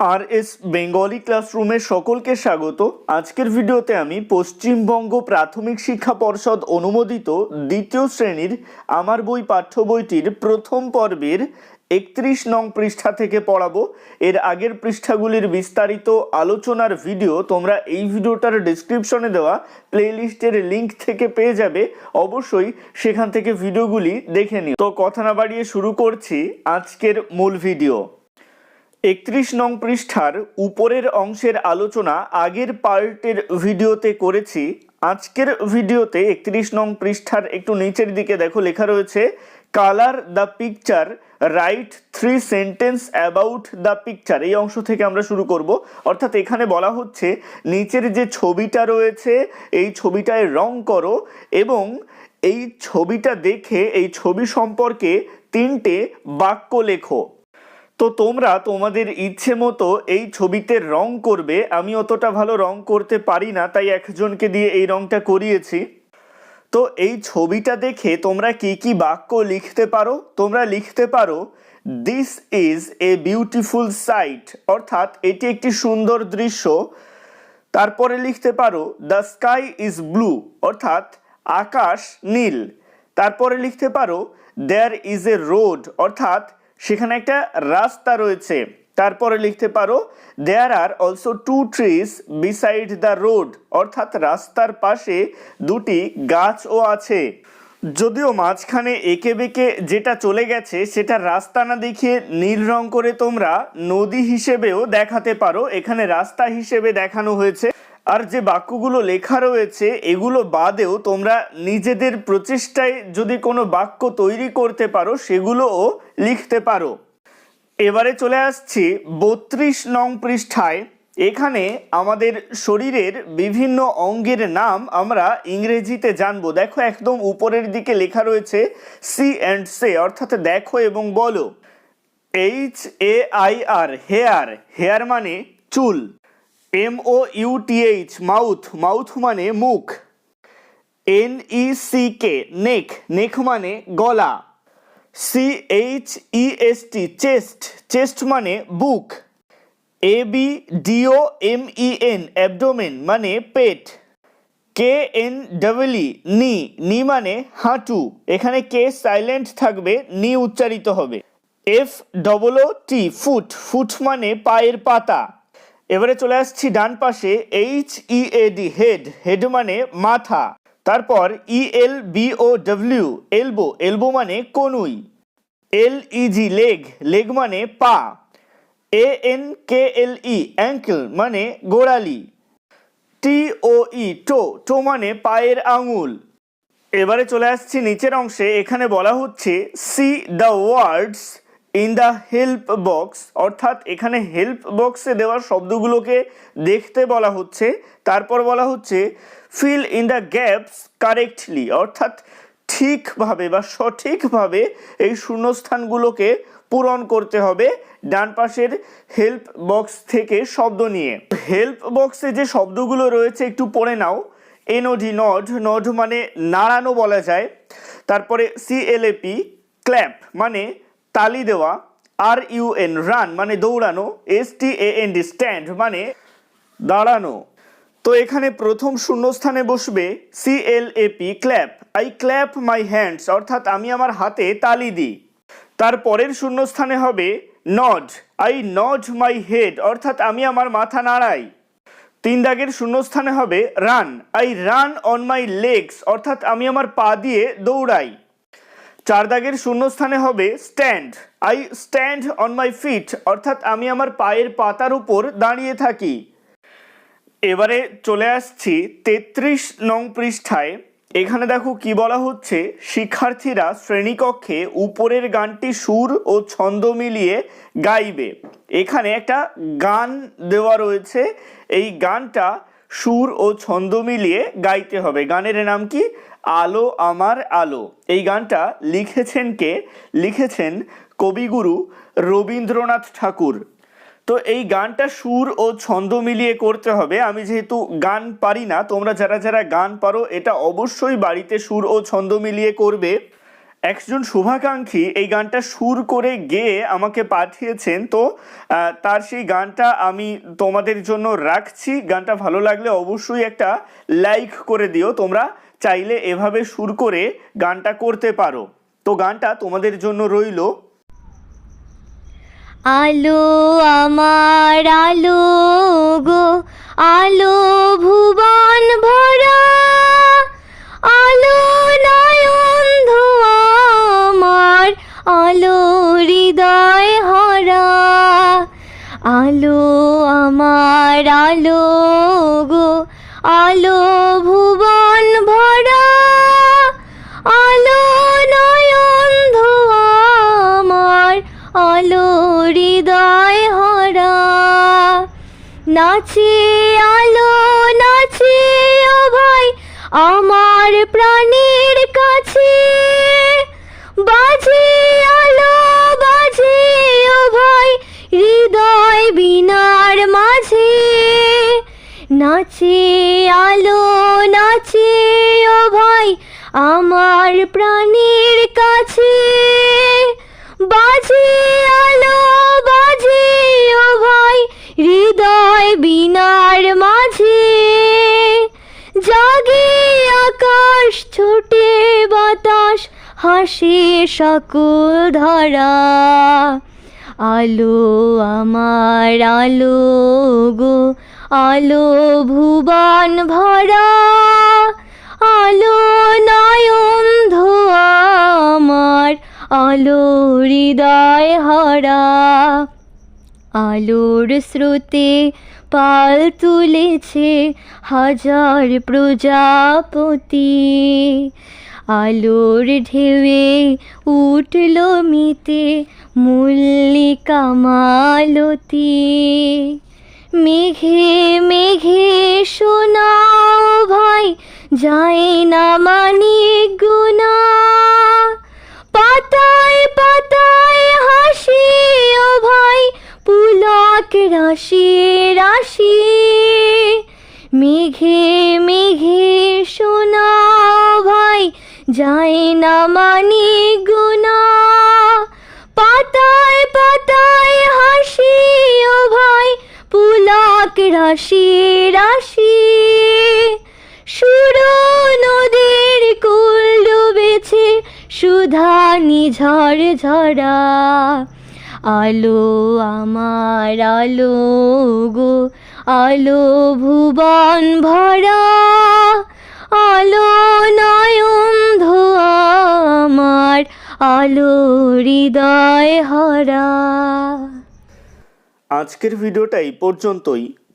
আর S Bengali ক্লাসরুমে সকলকে স্বাগত। আজকের ভিডিওতে আমি পশ্চিমবঙ্গ প্রাথমিক শিক্ষা পর্ষদ অনুমোদিত দ্বিতীয় শ্রেণির আমার বই পাঠ্য বইটির প্রথম পর্বের একত্রিশ নং পৃষ্ঠা থেকে পড়াবো। এর আগের পৃষ্ঠাগুলির বিস্তারিত আলোচনার ভিডিও তোমরা এই ভিডিওটার ডিসক্রিপশনে দেওয়া প্লেলিস্টের লিংক থেকে পেয়ে যাবে। অবশ্যই সেখান থেকে ভিডিওগুলি দেখে নিও। তো কথা না বাড়িয়ে শুরু করছি আজকের মূল ভিডিও। একত্রিশ নং পৃষ্ঠার উপরের অংশের আলোচনা আগের পার্টের ভিডিওতে করেছি। আজকের ভিডিওতে একত্রিশ নং পৃষ্ঠার একটু নিচের দিকে দেখো লেখা রয়েছে colour the picture write three sentence about the picture এই অংশ থেকে আমরা শুরু করব। অর্থাৎ এখানে বলা হচ্ছে, নিচের যে ছবিটা রয়েছে, এই ছবিটায় রং করো এবং এই ছবিটা দেখে এই ছবি সম্পর্কে তিনটে বাক্য লেখো। তো তোমরা তোমাদের ইচ্ছে মতো এই ছবিতে রং করবে। আমি অতটা ভালো রং করতে পারি না, তাই একজনকে দিয়ে এই রংটা করিয়েছি। তো এই ছবিটা দেখে তোমরা কি কি বাক্য লিখতে পারো? তোমরা লিখতে পারো this is a beautiful sight অর্থাৎ এটি একটি সুন্দর দৃশ্য। তারপরে লিখতে পারো দ্য স্কাই ইজ ব্লু অর্থাৎ আকাশ নীল। তারপরে লিখতে পারো দেয়ার ইজ এ রোড অর্থাৎ সেখানে একটা রাস্তা রয়েছে। তারপরে লিখতে পারো there are also two trees beside the road অর্থাৎ রাস্তার পাশে দুটি গাছও আছে। যদিও মাঝখানে এঁকে বেঁকে যেটা চলে গেছে, সেটা রাস্তা না দেখিয়ে নীল রং করে তোমরা নদী হিসেবেও দেখাতে পারো। এখানে রাস্তা হিসেবে দেখানো হয়েছে। আর যে বাক্যগুলো লেখা রয়েছে, এগুলো বাদেও তোমরা নিজেদের প্রচেষ্টায় যদি কোনো বাক্য তৈরি করতে পারো, সেগুলোও লিখতে পারো। এবারে চলে আসছি বত্রিশ নং পৃষ্ঠায়। এখানে আমাদের শরীরের বিভিন্ন অঙ্গের নাম আমরা ইংরেজিতে জানব। দেখো একদম উপরের দিকে লেখা রয়েছে, সি অ্যান্ড সে অর্থাৎ দেখো এবং বলো। H A I R, hair. Hair মানে চুল। M O U T H mouth mouth মানে মুখ। এন ই সি কে নেক নেক মানে গলা। C H E S T chest chest মানে বুক। A B D O M E N abdomen মানে পেট। K N ডাবলি নি নি মানে হাঁটু। এখানে কে সাইলেন্ট থাকবে নি উচ্চারিত হবে। F double T foot foot মানে পায়ের পাতা। এবারে চলে আসছি ডান পাশে H E A D head head মানে মাথা। তারপর E L B O W elbow elbow মানে কনুই। এল ই জি লেগ লেগ মানে পা। A N K L E ankle মানে গোড়ালি। টি ও ই টো টো মানে পায়ের আঙুল। এবারে চলে আসছি নিচের অংশে, এখানে বলা হচ্ছে see the words in the help box অর্থাৎ এখানে হেল্প বক্সে দেওয়া শব্দগুলোকে দেখতে বলা হচ্ছে, তারপর বলা হচ্ছে fill in the gaps correctly অর্থাৎ ঠিকভাবে বা সঠিকভাবে এই শূন্যস্থানগুলোকে পূরণ করতে হবে ডান পাশের হেল্প বক্স থেকে শব্দ নিয়ে। হেল্প বক্সে যে শব্দগুলো রয়েছে, একটু পড়ে নাও। এনওডি নড নড মানে নাড়ানো বলা যায়। তারপরে সিএলএপি ক্ল্যাপ মানে তালি দেওয়া আর ইউএন রান মানে দৌড়ানো S T A N D stand মানে দাঁড়ানো। তো এখানে প্রথম শূন্যস্থানে বসবে C L A P clap I clap my hands অর্থাৎ আমি আমার হাতে তালি দিই। তার পরের শূন্যস্থানে হবে nod I nod my head অর্থাৎ আমি আমার মাথা নাড়াই। তিন দাগের শূন্যস্থানে হবে run I run on my legs অর্থাৎ আমি আমার পা দিয়ে দৌড়াই। চার দাগের শূন্যস্থানে হবে stand. I stand on my feet অর্থাৎ আমি আমার পায়ের পাতার উপর দাঁড়িয়ে থাকি। এবারে চলে আসছি তেত্রিশ নং পৃষ্ঠায়। এখানে দেখো কি বলা হচ্ছে, শিক্ষার্থীরা শ্রেণীকক্ষে উপরের গানটি সুর ও ছন্দ মিলিয়ে গাইবে। এখানে একটা গান দেওয়া রয়েছে। এই গানটা সুর ও ছন্দ মিলিয়ে গাইতে হবে। গানের নাম কি? আলো আমার আলো। এই গানটা লিখেছেন কে? লিখেছেন কবিগুরু রবীন্দ্রনাথ ঠাকুর। তো এই গানটা সুর ও ছন্দ মিলিয়ে করতে হবে। আমি যেহেতু গান পারি না, তোমরা যারা যারা গান পারো, এটা অবশ্যই বাড়িতে সুর ও ছন্দ মিলিয়ে করবে। একজন শুভাকাঙ্ক্ষী এই গানটা সুর করে গেয়ে আমাকে পাঠিয়েছেন। তো তার সেই গানটা আমি তোমাদের জন্য রাখছি। গানটা ভালো লাগলে অবশ্যই একটা লাইক করে দিও। তোমরা চাইলে এভাবে সুর করে গানটা করতে পারো। তো, গানটা তোমাদের জন্য রইল। আলো, আমার আলো গো, আলো ভুবন ভরা, আলো আমার আলো গো, আলো ভুবন ভরা, আলো নয়ন ধোয়া আমার, আলো হৃদয় হরা। নাচে আলো, নাচে ও ভাই, আমার প্রাণের নাচে, আলো নাচে, ও ভাই, আমার প্রাণের কাছে। বাজে আলো, বাজে, ও ভাই, হৃদয় বিনার মাঝে। জাগে আকাশ, ছোটে বাতাস, হাসে সকল ধরা। আলো, আমার আলো গো আলো ভুবন ভরা, আলো নয়ন ধোয়া আমার, আলো হৃদয় হরা। আলোর স্রোতে পাল তুলেছে হাজার প্রজাপতি। আলোর ঢেউয়ে উঠল মিতে মল্লিকা মালতী। মেঘে মেঘে শোনাও ভাই, যায় না মানে গুনা পাতায় পাতায় হাসি ও ভাই, পুলক রাশি রাশি। মেঘে মেঘে শোনাও ভাই, যায় না মানে গুনা পাতায় পাতায় রাশি রাশি সুর নদীর কুল ডুবেছে, সুধা নিঝর ঝরা। আলো আমার আলো গো, আলো ভুবন ভরা। আলো নয়ন ধোয়া আমার, আলো হৃদয় হরা। আজকের ভিডিওটা এই পর্যন্তই।